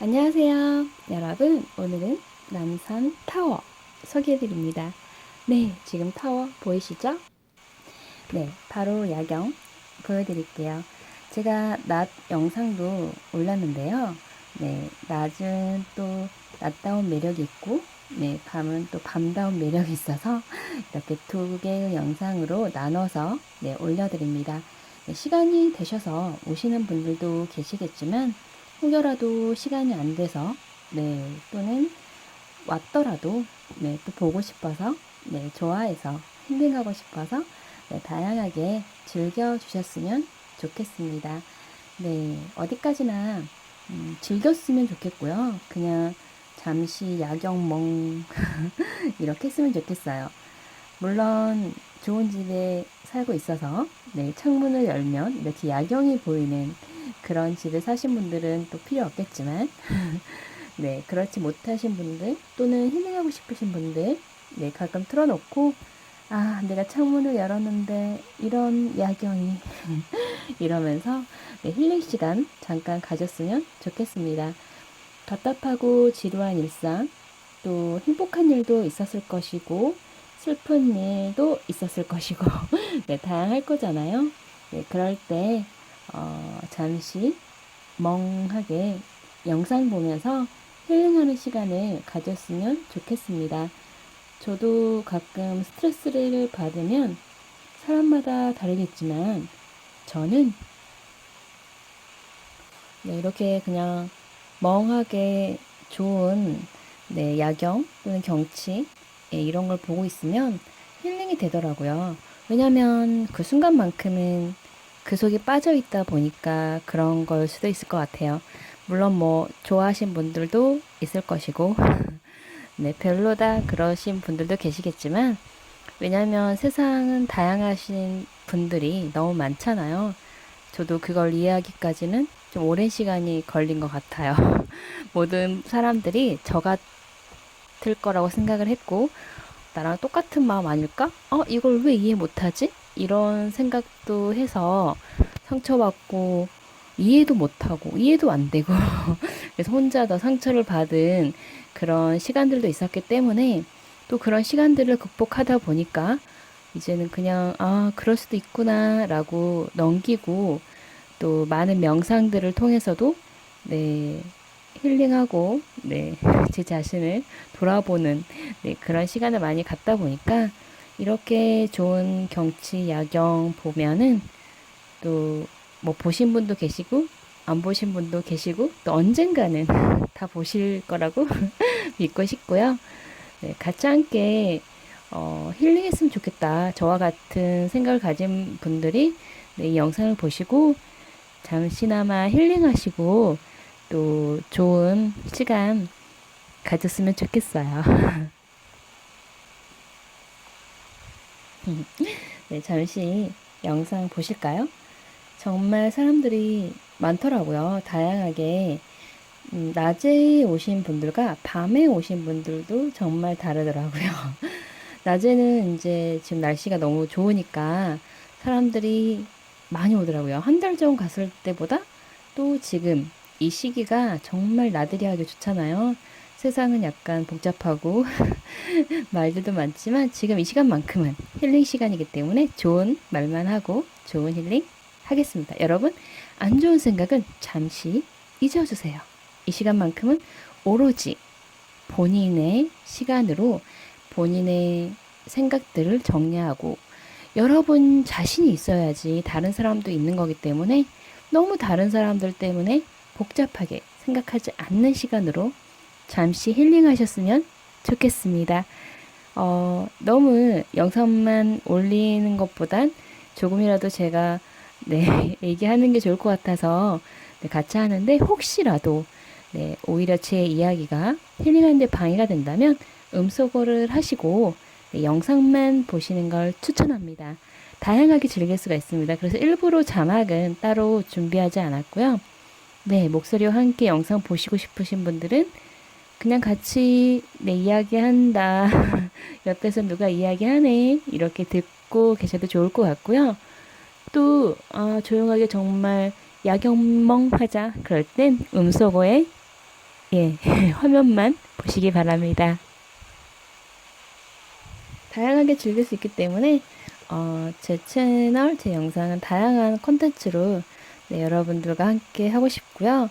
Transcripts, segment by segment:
안녕하세요. 여러분, 오늘은 남산 타워 소개해드립니다. 네, 지금 타워 보이시죠? 네, 바로 야경 보여드릴게요. 제가 낮 영상도 올렸는데요. 네, 낮은 또 낮다운 매력이 있고, 네, 밤은 또 밤다운 매력이 있어서 이렇게 두 개의 영상으로 나눠서 네, 올려드립니다. 네, 시간이 되셔서 오시는 분들도 계시겠지만, 혹여라도 시간이 안 돼서, 네, 또는 왔더라도, 네, 또 보고 싶어서, 네, 좋아해서, 힐링하고 싶어서, 네, 다양하게 즐겨 주셨으면 좋겠습니다. 네, 어디까지나, 음, 즐겼으면 좋겠고요. 그냥 잠시 야경멍, 이렇게 했으면 좋겠어요. 물론, 좋은 집에 살고 있어서, 네, 창문을 열면 이렇게 야경이 보이는 그런 집에 사신 분들은 또 필요 없겠지만, 네, 그렇지 못하신 분들, 또는 힐링하고 싶으신 분들, 네, 가끔 틀어놓고, 아, 내가 창문을 열었는데, 이런 야경이, 이러면서, 네, 힐링 시간 잠깐 가졌으면 좋겠습니다. 답답하고 지루한 일상, 또 행복한 일도 있었을 것이고, 슬픈 일도 있었을 것이고, 네, 다양할 거잖아요. 네, 그럴 때, 어, 잠시 멍하게 영상 보면서 힐링하는 시간을 가졌으면 좋겠습니다. 저도 가끔 스트레스를 받으면 사람마다 다르겠지만 저는 네, 이렇게 그냥 멍하게 좋은 네, 야경 또는 경치 예, 이런 걸 보고 있으면 힐링이 되더라고요. 왜냐면 그 순간만큼은 그 속에 빠져 있다 보니까 그런 걸 수도 있을 것 같아요. 물론 뭐 좋아하신 분들도 있을 것이고 네, 별로다 그러신 분들도 계시겠지만 왜냐면 세상은 다양하신 분들이 너무 많잖아요. 저도 그걸 이해하기까지는 좀 오랜 시간이 걸린 것 같아요. 모든 사람들이 저 같을 거라고 생각을 했고, 나랑 똑같은 마음 아닐까? 어, 이걸 왜 이해 못하지? 이런 생각도 해서 상처받고, 이해도 못하고, 이해도 안 되고, 그래서 혼자 더 상처를 받은 그런 시간들도 있었기 때문에, 또 그런 시간들을 극복하다 보니까, 이제는 그냥, 아, 그럴 수도 있구나, 라고 넘기고, 또 많은 명상들을 통해서도, 네, 힐링하고, 네, 제 자신을 돌아보는, 네, 그런 시간을 많이 갖다 보니까, 이렇게 좋은 경치, 야경 보면은, 또, 뭐, 보신 분도 계시고, 안 보신 분도 계시고, 또 언젠가는 다 보실 거라고 믿고 싶고요. 네, 같이 함께, 어, 힐링했으면 좋겠다. 저와 같은 생각을 가진 분들이 네, 이 영상을 보시고 잠시나마 힐링하시고 또 좋은 시간 가졌으면 좋겠어요. 네, 잠시 영상 보실까요? 정말 사람들이 많더라고요. 다양하게. 음, 낮에 오신 분들과 밤에 오신 분들도 정말 다르더라고요. 낮에는 이제 지금 날씨가 너무 좋으니까 사람들이 많이 오더라고요. 한 달 전 갔을 때보다 또 지금 이 시기가 정말 나들이 하기 좋잖아요. 세상은 약간 복잡하고 말들도 많지만 지금 이 시간만큼은 힐링 시간이기 때문에 좋은 말만 하고 좋은 힐링 하겠습니다. 여러분, 안 좋은 생각은 잠시 잊어주세요. 이 시간만큼은 오로지 본인의 시간으로 본인의 생각들을 정리하고 여러분 자신이 있어야지 다른 사람도 있는 거기 때문에 너무 다른 사람들 때문에 복잡하게 생각하지 않는 시간으로 잠시 힐링하셨으면 좋겠습니다. 어, 너무 영상만 올리는 것보단 조금이라도 제가 네, 얘기하는 게 좋을 것 같아서 네, 같이 하는데 혹시라도 네, 오히려 제 이야기가 힐링하는데 방해가 된다면 음소거를 하시고 네, 영상만 보시는 걸 추천합니다. 다양하게 즐길 수가 있습니다. 그래서 일부러 자막은 따로 준비하지 않았고요. 네, 목소리와 함께 영상 보시고 싶으신 분들은 그냥 같이 내 이야기한다. 옆에서 누가 이야기하네. 이렇게 듣고 계셔도 좋을 것 같고요. 또 아, 조용하게 정말 야경멍 하자. 그럴 땐 음소거에 예, 화면만 보시기 바랍니다. 다양하게 즐길 수 있기 때문에 어, 제 채널, 제 영상은 다양한 콘텐츠로 네, 여러분들과 함께 하고 싶고요.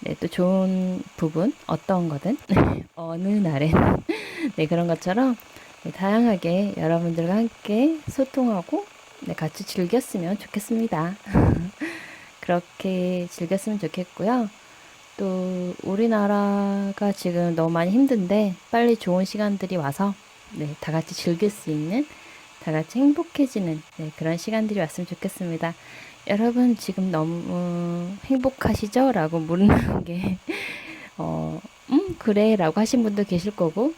네, 또 좋은 부분, 어떤 거든, 어느 날엔, 네, 그런 것처럼 네, 다양하게 여러분들과 함께 소통하고 네, 같이 즐겼으면 좋겠습니다. 그렇게 즐겼으면 좋겠고요. 또 우리나라가 지금 너무 많이 힘든데 빨리 좋은 시간들이 와서 네, 다 같이 즐길 수 있는 다 같이 행복해지는 네, 그런 시간들이 왔으면 좋겠습니다. 여러분 지금 너무 행복하시죠? 라고 묻는 게 어, 음, 그래 라고 하신 분도 계실 거고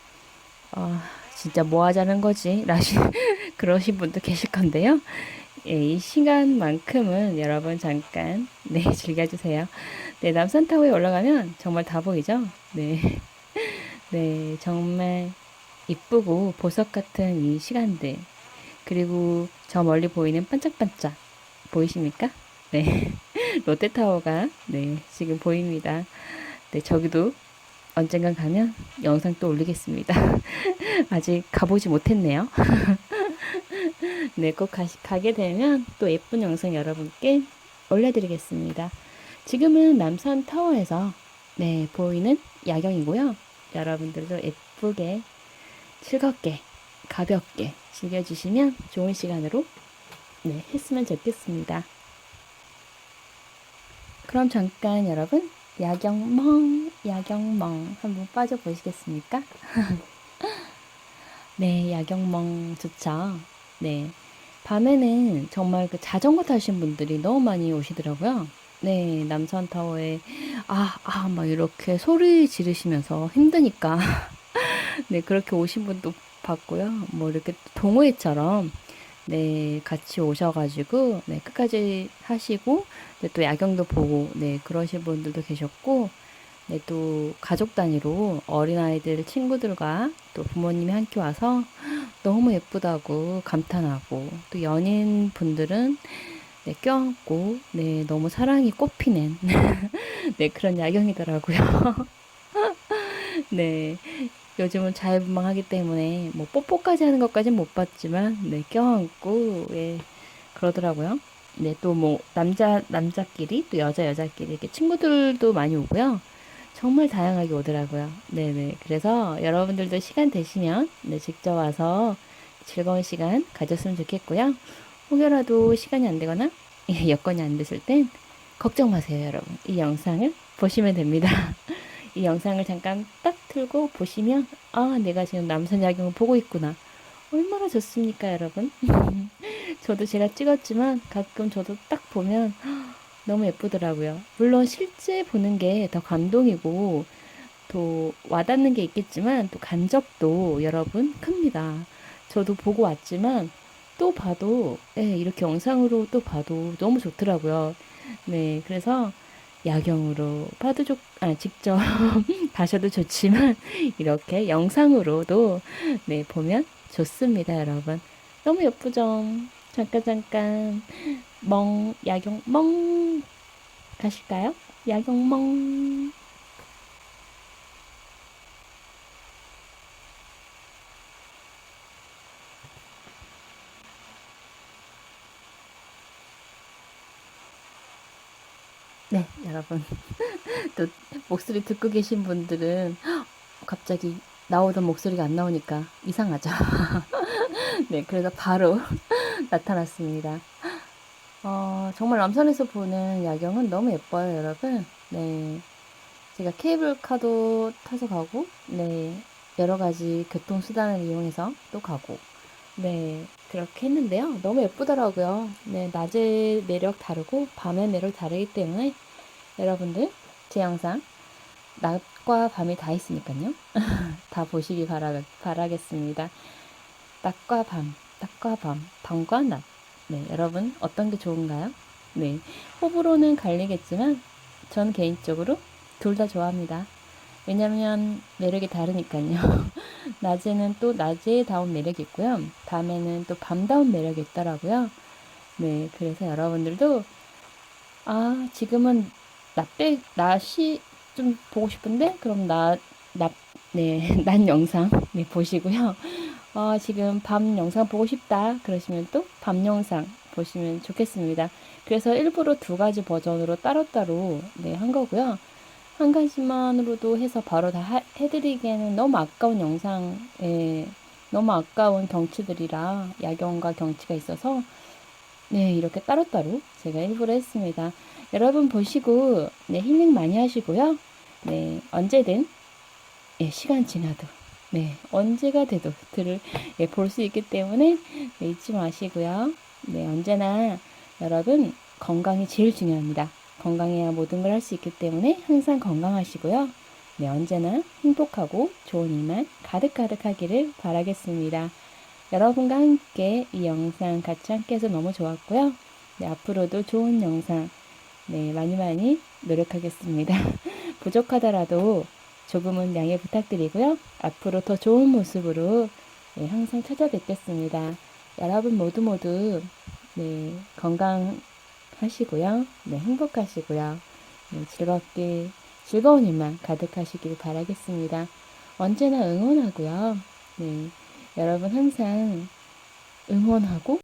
어, 진짜 뭐 하자는 거지? 라시 그러신 분도 계실 건데요. 예, 이 시간만큼은 여러분 잠깐 네, 즐겨주세요. 네, 남산타워에 올라가면 정말 다 보이죠? 네. 네, 정말 이쁘고 보석 같은 이 시간들. 그리고 저 멀리 보이는 반짝반짝. 보이십니까? 네. 롯데타워가, 네, 지금 보입니다. 네, 저기도 언젠간 가면 영상 또 올리겠습니다. 아직 가보지 못했네요. 네, 꼭 가시, 가게 되면 또 예쁜 영상 여러분께 올려드리겠습니다. 지금은 남산 타워에서 네, 보이는 야경이고요. 여러분들도 예쁘게, 즐겁게, 가볍게 즐겨주시면 좋은 시간으로 네, 했으면 좋겠습니다. 그럼 잠깐 여러분, 야경멍, 야경멍 한번 빠져 보시겠습니까? 네, 야경멍 좋죠. 네. 밤에는 정말 그 자전거 타신 분들이 너무 많이 오시더라고요. 네, 남산타워에, 아, 아, 막 이렇게 소리 지르시면서 힘드니까. 네, 그렇게 오신 분도 봤고요. 뭐 이렇게 동호회처럼, 네, 같이 오셔가지고, 네, 끝까지 하시고, 네, 또 야경도 보고, 네, 그러신 분들도 계셨고, 네, 또 가족 단위로 어린아이들 친구들과 또 부모님이 함께 와서 너무 예쁘다고 감탄하고, 또 연인 분들은 네, 껴안고, 네, 너무 사랑이 꽃피는, 네, 그런 야경이더라고요. 네, 요즘은 자유분방하기 때문에, 뭐, 뽀뽀까지 하는 것까지는 못 봤지만, 네, 껴안고, 예, 그러더라고요. 네, 또 뭐, 남자, 남자끼리, 또 여자, 여자끼리, 이렇게 친구들도 많이 오고요. 정말 다양하게 오더라고요. 네네. 그래서 여러분들도 시간 되시면, 네, 직접 와서 즐거운 시간 가졌으면 좋겠고요. 혹여라도 시간이 안 되거나 예, 여건이 안 되실 땐 걱정 마세요, 여러분. 이 영상을 보시면 됩니다. 이 영상을 잠깐 딱 틀고 보시면 아, 내가 지금 남산 야경을 보고 있구나. 얼마나 좋습니까, 여러분? 저도 제가 찍었지만 가끔 저도 딱 보면 너무 예쁘더라고요. 물론 실제 보는 게 더 감동이고 또 와닿는 게 있겠지만 또 간접도 여러분 큽니다. 저도 보고 왔지만 또 봐도 예, 이렇게 영상으로 또 봐도 너무 좋더라고요. 네, 그래서 야경으로 봐도 좋, 아, 직접 봐셔도 좋지만 이렇게 영상으로도 네, 보면 좋습니다, 여러분. 너무 예쁘죠? 잠깐 잠깐 멍 야경 멍 가실까요? 야경 멍. 네, 여러분. 또 목소리 듣고 계신 분들은 갑자기 나오던 목소리가 안 나오니까 이상하죠. 네, 그래서 바로 나타났습니다. 어, 정말 남산에서 보는 야경은 너무 예뻐요, 여러분. 네. 제가 케이블카도 타서 가고, 네. 여러 가지 교통수단을 이용해서 또 가고, 네. 그렇게 했는데요. 너무 예쁘더라고요. 네. 낮의 매력 다르고, 밤의 매력 다르기 때문에, 여러분들, 제 영상, 낮과 밤이 다 있으니까요. 다 보시기 바라, 바라겠습니다. 낮과 밤, 낮과 밤, 밤과 낮. 네, 여러분 어떤 게 좋은가요? 네, 호불호는 갈리겠지만 전 개인적으로 둘 다 좋아합니다. 왜냐면 매력이 다르니까요. 낮에는 또 낮에 다운 매력이 있고요. 밤에는 또 밤다운 매력이 있더라고요. 네, 그래서 여러분들도 아, 지금은 낮배, 낮이 좀 보고 싶은데 그럼 나, 나, 네, 난 영상 네, 보시고요. 어, 지금 밤 영상 보고 싶다 그러시면 또 밤 영상 보시면 좋겠습니다. 그래서 일부러 두 가지 버전으로 따로따로 네, 한 거고요. 한 가지만으로도 해서 바로 다 하- 해드리기에는 너무 아까운 영상에 너무 아까운 경치들이라 야경과 경치가 있어서 네 이렇게 따로따로 제가 일부러 했습니다. 여러분 보시고 네 힐링 많이 하시고요. 네 언제든 예, 시간 지나도 네 언제가 돼도 들을 예, 볼 수 있기 때문에 네, 잊지 마시고요. 네 언제나 여러분 건강이 제일 중요합니다. 건강해야 모든 걸 할 수 있기 때문에 항상 건강하시고요. 네, 언제나 행복하고 좋은 일만 가득가득 하기를 바라겠습니다. 여러분과 함께 이 영상 같이 함께 해서 너무 좋았고요. 네, 앞으로도 좋은 영상, 네, 많이 많이 노력하겠습니다. 부족하더라도 조금은 양해 부탁드리고요. 앞으로 더 좋은 모습으로 네, 항상 찾아뵙겠습니다. 여러분 모두 모두 네, 건강 하시고요. 네, 행복하시고요. 네, 즐겁게 즐거운 일만 가득하시길 바라겠습니다. 언제나 응원하고요. 네, 여러분 항상 응원하고